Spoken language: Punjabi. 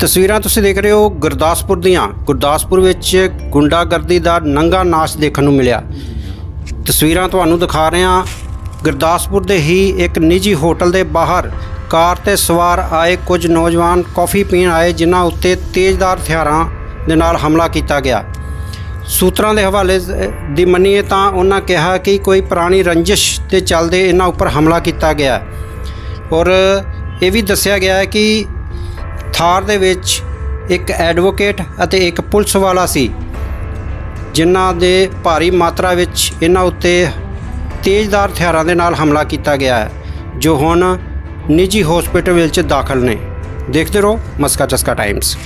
ਤਸਵੀਰਾਂ ਤੁਸੀਂ ਦੇਖ ਰਹੇ ਹੋ ਗੁਰਦਾਸਪੁਰ ਦੀਆਂ। ਗੁਰਦਾਸਪੁਰ ਵਿੱਚ ਗੁੰਡਾਗਰਦੀ ਦਾ ਨੰਗਾ ਨਾਚ ਦੇਖਣ ਨੂੰ ਮਿਲਿਆ। ਤਸਵੀਰਾਂ ਤੁਹਾਨੂੰ ਦਿਖਾ ਰਹੇ ਹਾਂ। ਗੁਰਦਾਸਪੁਰ ਦੇ ਹੀ ਇੱਕ ਨਿੱਜੀ ਹੋਟਲ ਦੇ ਬਾਹਰ ਕਾਰ ਤੇ ਸਵਾਰ ਆਏ ਕੁਝ ਨੌਜਵਾਨ ਕਾਫੀ ਪੀਣ ਆਏ, ਜਿਨ੍ਹਾਂ ਉੱਤੇ ਤੇਜ਼ਦਾਰ ਹਥਿਆਰਾਂ ਦੇ ਨਾਲ ਹਮਲਾ ਕੀਤਾ ਗਿਆ। ਸੂਤਰਾਂ ਦੇ ਹਵਾਲੇ ਦੀ ਮੰਨੀਏ ਤਾਂ ਉਹਨਾਂ ਕਿਹਾ ਕਿ ਕੋਈ ਪੁਰਾਣੀ ਰੰਜਿਸ਼ ਦੇ ਚੱਲਦੇ ਇਹਨਾਂ ਉੱਪਰ ਹਮਲਾ ਕੀਤਾ ਗਿਆ। ਔਰ ਇਹ ਵੀ ਦੱਸਿਆ ਗਿਆ ਹੈ ਕਿ ਥਾਰ ਦੇ ਵਿੱਚ ਇੱਕ ਐਡਵੋਕੇਟ ਅਤੇ ਇੱਕ ਪੁਲਿਸ ਵਾਲਾ ਸੀ, ਜਿਨ੍ਹਾਂ ਦੇ ਭਾਰੀ ਮਾਤਰਾ ਵਿੱਚ ਇਹਨਾਂ ਉੱਤੇ ਤੇਜ਼ਦਾਰ ਹਥਿਆਰਾਂ ਦੇ ਨਾਲ ਹਮਲਾ ਕੀਤਾ ਗਿਆ ਹੈ, ਜੋ ਹੁਣ ਨਿੱਜੀ ਹਸਪੀਟਲ ਵਿੱਚ ਦਾਖਲ ਨੇ। ਦੇਖਦੇ ਰਹੋ ਮਸਕਾ ਚਸਕਾ ਟਾਈਮਸ